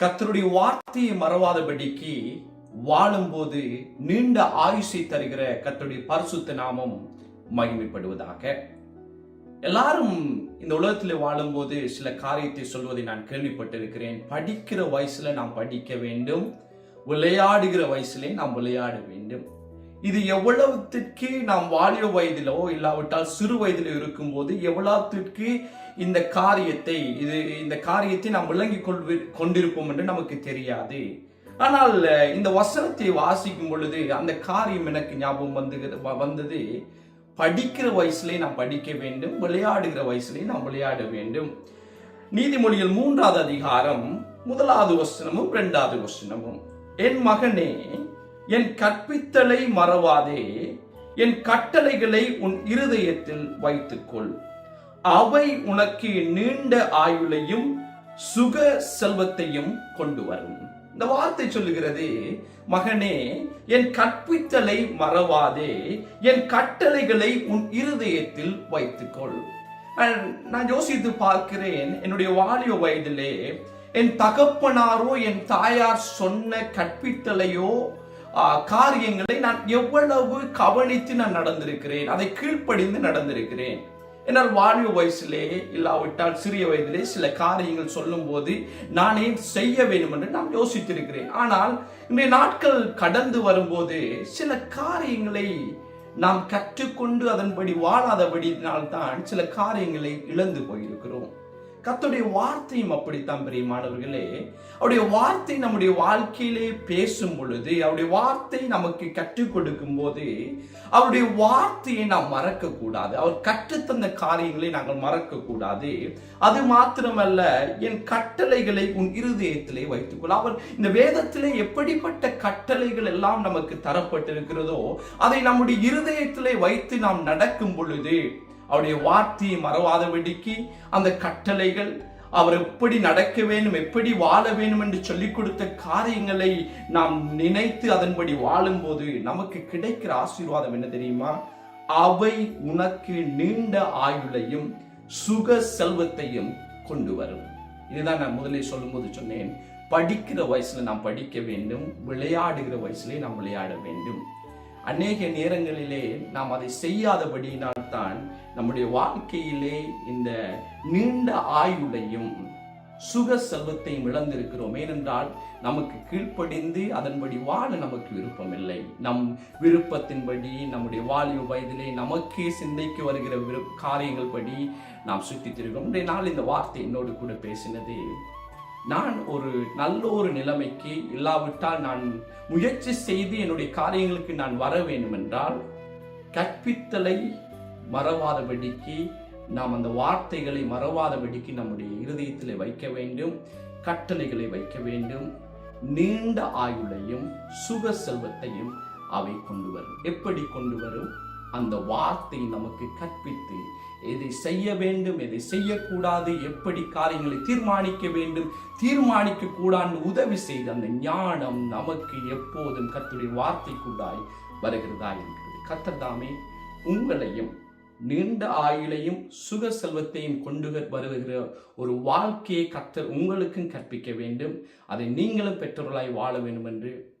கத்தருடைய வார்த்தையை மறவாதபடிக்கு வாழும்போது நீண்ட ஆயுஷை தருகிற கத்தருடைய பரிசுத்த நாமம் மகிமைப்படுவதாக. எல்லாரும் இந்த உலகத்தில் வாழும்போது சில காரியத்தை சொல்வதை நான் கேள்விப்பட்டிருக்கிறேன். படிக்கிற வயசுல நாம் படிக்க வேண்டும். விளையாடுகிற வயசுலே நாம் விளையாட வேண்டும். இது எவ்வளவுத்திற்கு நாம் வாலிய வயதிலோ இல்லாவிட்டால் சிறு வயதிலோ இருக்கும்போது எவ்வளவுத்திற்கு இந்த காரியத்தை இது இந்த காரியத்தை நாம் விளங்கி கொள்வி கொண்டிருப்போம் என்று நமக்கு தெரியாது. ஆனால் இந்த வசனத்தை வாசிக்கும் பொழுது அந்த காரியம் எனக்கு ஞாபகம் வந்து வந்தது. படிக்கிற வயசுலே நாம் படிக்க வேண்டும் விளையாடுகிற வயசுலே நாம் விளையாட வேண்டும். நீதிமொழியில் மூன்றாவது அதிகாரம் முதலாவது வசனமும் இரண்டாவது வசனமும். என் மகனே என் கற்பித்தலை மறவாதே என் கட்டளைகளை உன் இருதயத்தில் வைத்துக்கொள். அவை உனக்கு நீண்ட ஆயுளையும் சுக செல்வத்தையும் கொண்டு வரும். இந்த வார்த்தை சொல்லுகிறது மகனே என் கற்பித்தலை மறவாதே என் கட்டளைகளை உன் இருதயத்தில் வைத்துக்கொள். நான் யோசித்து பார்க்கிறேன் என்னுடைய வாலிய வயதிலே என் தகப்பனாரோ என் தாயார் சொன்ன கற்பித்தலையோ காரியங்களை நான் எவ்வளவு கவனித்து நான் நடந்திருக்கிறேன் அதை கீழ்ப்படிந்து நடந்திருக்கிறேன். என்னால் வாழ்வு வயசிலே இல்லாவிட்டால் சிறிய வயதிலே சில காரியங்கள் சொல்லும்போது நானே செய்ய வேண்டும் என்று நான் யோசித்திருக்கிறேன். ஆனால் இன்றைய நாட்கள் கடந்து வரும்போது சில காரியங்களை நாம் கற்றுக்கொண்டு அதன்படி வாழாதபடினால்தான் சில காரியங்களை இழந்து போயிருக்கிறோம். கத்துடைய வார்த்தையும் அப்படித்தான் பிரியமானவர்களே. அவருடைய வார்த்தை நம்முடைய வாழ்க்கையிலே பேசும் பொழுது அவருடைய வார்த்தை நமக்கு கற்றுக் கொடுக்கும் போது அவருடைய வார்த்தையை நாம் மறக்க கூடாது அவர் கற்றுத்தந்த காரியங்களை நாங்கள் மறக்க கூடாது அது மாத்திரமல்ல என் கட்டளைகளை உன் இருதயத்திலே வைத்துக்கொள். அவர் இந்த வேதத்திலே எப்படிப்பட்ட கட்டளைகள் எல்லாம் நமக்கு தரப்பட்டிருக்கிறதோ அதை நம்முடைய இருதயத்திலே வைத்து நாம் நடக்கும் பொழுது அவருடைய வார்த்தையை மறவாதபடிக்கு அந்த கட்டளைகள் அவர் எப்படி நடக்க வேண்டும் எப்படி வாழ வேண்டும் என்று சொல்லிக் கொடுத்த காரியங்களை நாம் நினைத்து அதன்படி வாழும்போது நமக்கு கிடைக்கிற ஆசீர்வாதம் என்ன தெரியுமா? அவை உனக்கு நீண்ட ஆயுளையும் சுக செல்வத்தையும் கொண்டு வரும். இதுதான் நான் முதலே சொல்லும்போது சொன்னேன். படிக்கிற வயசுல நாம் படிக்க வேண்டும் விளையாடுகிற வயசுலேயே நாம் விளையாட வேண்டும். அநேக நேரங்களிலே நாம் அதை செய்யாதபடியினால் தான் நம்முடைய வாழ்க்கையிலே இந்த நீண்ட ஆயுளையும் சுக செல்வத்தையும் இழந்திருக்கிறோம். ஏனென்றால் நமக்கு கீழ்ப்படிந்து அதன்படி வாழ நமக்கு விருப்பமில்லை. நம் விருப்பத்தின்படி நம்முடைய வாலிப வயதிலே நமக்கே சிந்தைக்கு வருகிற விரு காரியங்கள் படி நாம் சுற்றித் திருக்கிறோம் இன்றைய நாள் இந்த வார்த்தை என்னோடு கூட பேசினது நான் ஒரு நல்ல ஒரு நிலைமைக்கு இல்லாவிட்டால் நான் முயற்சி செய்து என்னுடைய காரியங்களுக்கு நான் வர வேண்டும் என்றால் கற்பித்தலை மறவாதபடிக்கு நாம் அந்த வார்த்தைகளை மறவாதபடிக்கு நம்முடைய இருதயத்தில் வைக்க வேண்டும் கட்டளைகளை வைக்க வேண்டும். நீண்ட ஆயுளையும் சுக செல்வத்தையும் அவை கொண்டு வரும். எப்படி கொண்டு வரும்? அந்த வார்த்தை நமக்கு கற்பித்து எதை செய்ய வேண்டும் எதை செய்யக்கூடாது எப்படி காரியங்களை தீர்மானிக்க வேண்டும் தீர்மானிக்க கூடாது உதவி செய்து அந்த ஞானம் நமக்கு எப்போதும் கத்துடைய வார்த்தைக்குள்ளாய் வருகிறதா இருக்கிறது கத்ததாமே உங்களையும் நீண்ட ஆயுளையும் சுக செல்வத்தையும் கொண்டு வருகிற ஒரு வாழ்க்கையை கத்தர் உங்களுக்கும் கற்பிக்க வேண்டும். அதை நீங்களும் பெற்றோர்களாய் வாழ வேண்டும் என்று